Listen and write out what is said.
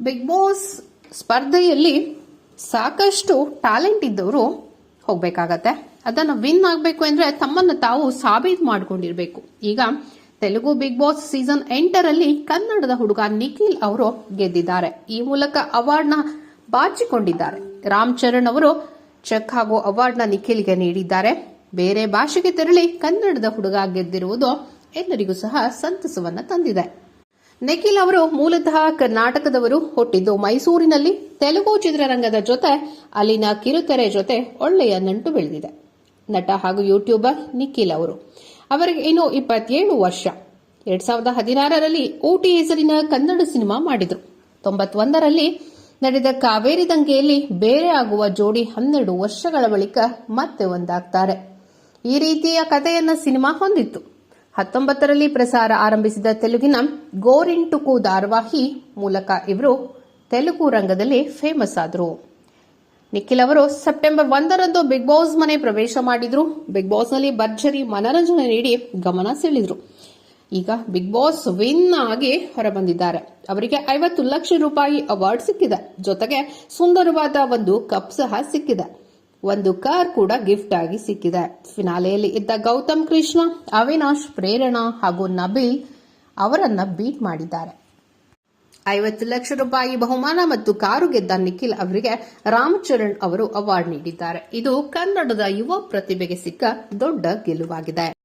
Big boss ಸ್ಪರ್ಧೆಯಲ್ಲಿ ಸಾಕಷ್ಟು talent ಇದ್ದವರು ಹೋಗ್ಬೇಕಾಗತ್ತೆ. ಅದನ್ನು ವಿನ್ ಆಗಬೇಕು ಅಂದರೆ ತಮ್ಮನ್ನು ತಾವು ಸಾಬೀತು ಮಾಡಿಕೊಂಡಿರಬೇಕು. ಈಗ ತೆಲುಗು ಬಿಗ್ ಬಾಸ್ ಸೀಸನ್ ಎಂಟರಲ್ಲಿ ಕನ್ನಡದ ಹುಡುಗ ನಿಖಿಲ್ ಅವರು ಗೆದ್ದಿದ್ದಾರೆ. ಈ ಮೂಲಕ ಅವಾರ್ಡ್ನ ಬಾಚಿಕೊಂಡಿದ್ದಾರೆ. ರಾಮ್ ಚರಣ್ ಅವರು ಚೆಕ್ ಹಾಗೂ ಅವಾರ್ಡ್ನ ನಿಖಿಲ್ಗೆ ನೀಡಿದ್ದಾರೆ. ಬೇರೆ ಭಾಷೆಗೆ ತೆರಳಿ ಕನ್ನಡದ ಹುಡುಗ ಗೆದ್ದಿರುವುದು ಎಲ್ಲರಿಗೂ ಸಹ ಸಂತಸವನ್ನ ತಂದಿದೆ. ನಿಖಿಲ್ ಅವರು ಮೂಲತಃ ಕರ್ನಾಟಕದವರು ಹುಟ್ಟಿದ್ದು ಮೈಸೂರಿನಲ್ಲಿ. ತೆಲುಗು ಚಿತ್ರರಂಗದ ಜೊತೆ ಅಲ್ಲಿನ ಕಿರುತೆರೆ ಜೊತೆ ಒಳ್ಳೆಯ ನಂಟು ಬೆಳೆದಿದೆ. ನಟ ಹಾಗೂ ಯೂಟ್ಯೂಬರ್ ನಿಖಿಲ್ ಅವರು. ಅವರಿಗೆ ಇನ್ನು ಇಪ್ಪತ್ತೇಳು ವರ್ಷ. ಎರಡ್ ಸಾವಿರದ ಹದಿನಾರರಲ್ಲಿ ಊಟಿ ಹೆಸರಿನ ಕನ್ನಡ ಸಿನಿಮಾ ಮಾಡಿದರು. ತೊಂಬತ್ತೊಂದರಲ್ಲಿ ನಡೆದ ಕಾವೇರಿ ದಂಗೆಯಲ್ಲಿ ಬೇರೆ ಆಗುವ ಜೋಡಿ ಹನ್ನೆರಡು ವರ್ಷಗಳ ಬಳಿಕ ಮತ್ತೆ ಒಂದಾಗ್ತಾರೆ. ಈ ರೀತಿಯ ಕಥೆಯನ್ನ ಸಿನಿಮಾ ಹೊಂದಿತ್ತು. ಹತ್ತೊಂಬತ್ತರಲ್ಲಿ ಪ್ರಸಾರ ಆರಂಭಿಸಿದ ತೆಲುಗಿನ ಗೋರಿಂಟುಕು ಧಾರಾವಾಹಿ ಮೂಲಕ ಇವರು ತೆಲುಗು ರಂಗದಲ್ಲಿ ಫೇಮಸ್ ಆದರು. ನಿಖಿಲ್ ಅವರು ಸೆಪ್ಟೆಂಬರ್ ಒಂದರಂದು ಬಿಗ್ ಬಾಸ್ ಮನೆ ಪ್ರವೇಶ ಮಾಡಿದ್ರು. ಬಿಗ್ ಬಾಸ್ನಲ್ಲಿ ಭರ್ಜರಿ ಮನರಂಜನೆ ನೀಡಿ ಗಮನ ಸೆಳೆದ್ರು. ಈಗ ಬಿಗ್ ಬಾಸ್ ವಿನ್ ಆಗಿ ಹೊರಬಂದಿದ್ದಾರೆ. ಅವರಿಗೆ ಐವತ್ತು ಲಕ್ಷ ರೂಪಾಯಿ ಅವಾರ್ಡ್ ಸಿಕ್ಕಿದೆ. ಜೊತೆಗೆ ಸುಂದರವಾದ ಒಂದು ಕಪ್ ಸಹ ಸಿಕ್ಕಿದೆ. ಒಂದು ಕಾರ್ ಕೂಡ ಗಿಫ್ಟ್ ಆಗಿ ಸಿಕ್ಕಿದೆ. ಫಿನಾಲೆಯಲ್ಲಿ ಇದ್ದ ಗೌತಮ್ ಕೃಷ್ಣ, ಅವಿನಾಶ್, ಪ್ರೇರಣಾ ಹಾಗೂ ನಬೀಲ್ ಅವರನ್ನ ಬೀಟ್ ಮಾಡಿದ್ದಾರೆ. ಐವತ್ತು ಲಕ್ಷ ರೂಪಾಯಿ ಬಹುಮಾನ ಮತ್ತು ಕಾರು ಗೆದ್ದ ನಿಖಿಲ್ ಅವರಿಗೆ ರಾಮಚರಣ್ ಅವರು ಅವಾರ್ಡ್ ನೀಡಿದ್ದಾರೆ. ಇದು ಕನ್ನಡದ ಯುವ ಪ್ರತಿಭೆಗೆ ಸಿಕ್ಕ ದೊಡ್ಡ ಗೆಲುವಾಗಿದೆ.